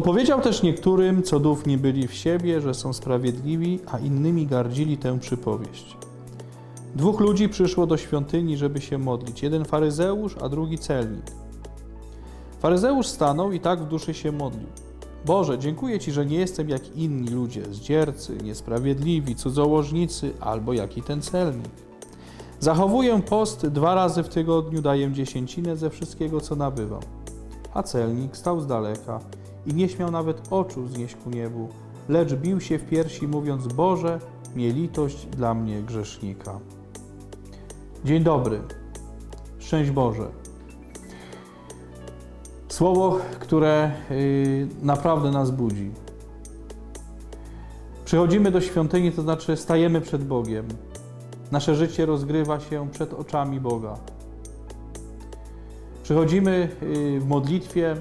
Opowiedział też niektórym, co nie byli w siebie, że są sprawiedliwi, a innymi gardzili tę przypowieść. Dwóch ludzi przyszło do świątyni, żeby się modlić. Jeden faryzeusz, a drugi celnik. Faryzeusz stanął i tak w duszy się modlił. Boże, dziękuję Ci, że nie jestem jak inni ludzie, zdziercy, niesprawiedliwi, cudzołożnicy albo jak i ten celnik. Zachowuję post dwa razy w tygodniu, daję dziesięcinę ze wszystkiego, co nabywam. A celnik stał z daleka i nie śmiał nawet oczu znieść ku niebu, lecz bił się w piersi, mówiąc: Boże, miej litość dla mnie grzesznika. Dzień dobry. Szczęść Boże. Słowo, które y, naprawdę nas budzi. Przychodzimy do świątyni, to znaczy stajemy przed Bogiem. Nasze życie rozgrywa się przed oczami Boga. Przychodzimy y, w modlitwie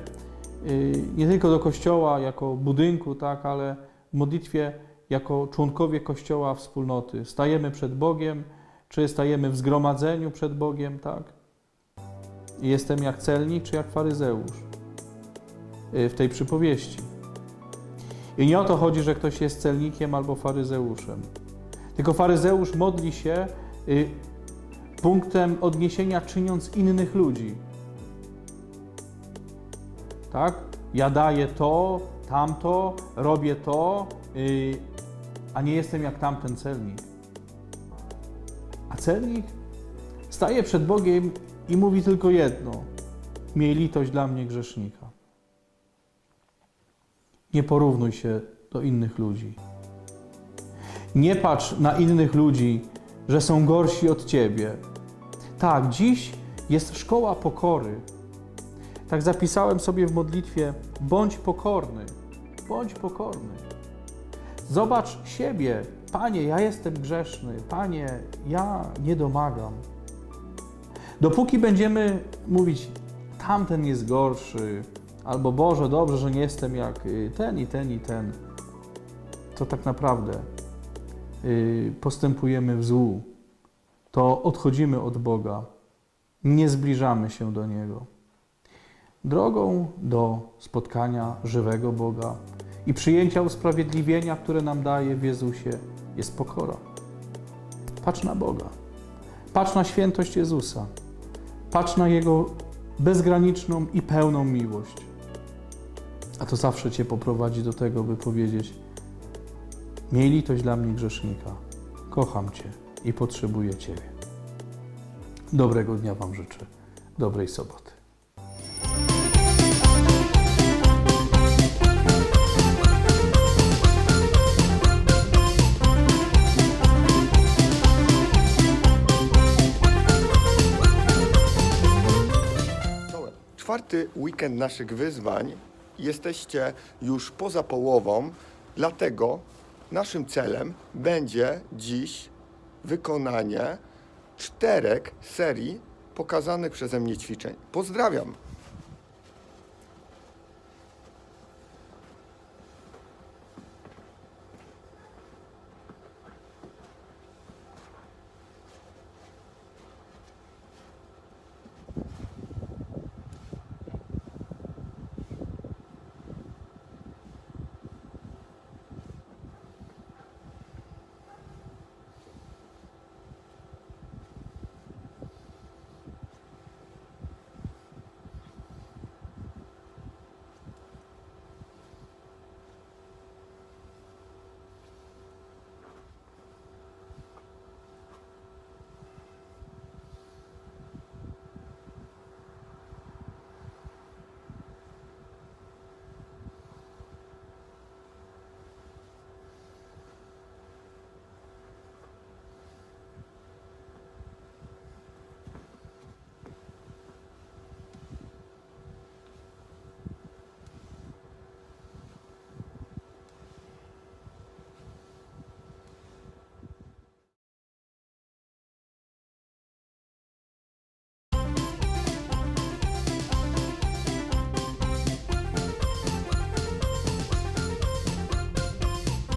nie tylko do kościoła jako budynku, tak, ale w modlitwie jako członkowie kościoła wspólnoty. Stajemy przed Bogiem, czy stajemy w zgromadzeniu przed Bogiem, tak? Jestem jak celnik, czy jak faryzeusz y, w tej przypowieści. I nie o to chodzi, że ktoś jest celnikiem albo faryzeuszem. Tylko faryzeusz modli się y, punktem odniesienia, czyniąc innych ludzi. Tak? Ja daję to, tamto, robię to, y, a nie jestem jak tamten celnik. A celnik staje przed Bogiem i mówi tylko jedno: Miej litość dla mnie grzesznika. Nie porównuj się do innych ludzi. Nie patrz na innych ludzi, że są gorsi od ciebie. Tak, dziś jest szkoła pokory. Tak zapisałem sobie w modlitwie: bądź pokorny, bądź pokorny. Zobacz siebie. Panie, ja jestem grzeszny. Panie, ja nie domagam. Dopóki będziemy mówić, tamten jest gorszy, albo Boże, dobrze, że nie jestem jak y, ten i ten i ten, to tak naprawdę y, postępujemy w złu. To odchodzimy od Boga, nie zbliżamy się do Niego. Drogą do spotkania żywego Boga i przyjęcia usprawiedliwienia, które nam daje w Jezusie, jest pokora. Patrz na Boga. Patrz na świętość Jezusa. Patrz na Jego bezgraniczną i pełną miłość. A to zawsze Cię poprowadzi do tego, by powiedzieć: Miej litość dla mnie grzesznika. Kocham Cię i potrzebuję Ciebie. Dobrego dnia Wam życzę. Dobrej soboty. Czwarty weekend naszych wyzwań. Jesteście już poza połową, dlatego naszym celem będzie dziś wykonanie czterech serii pokazanych przeze mnie ćwiczeń. Pozdrawiam!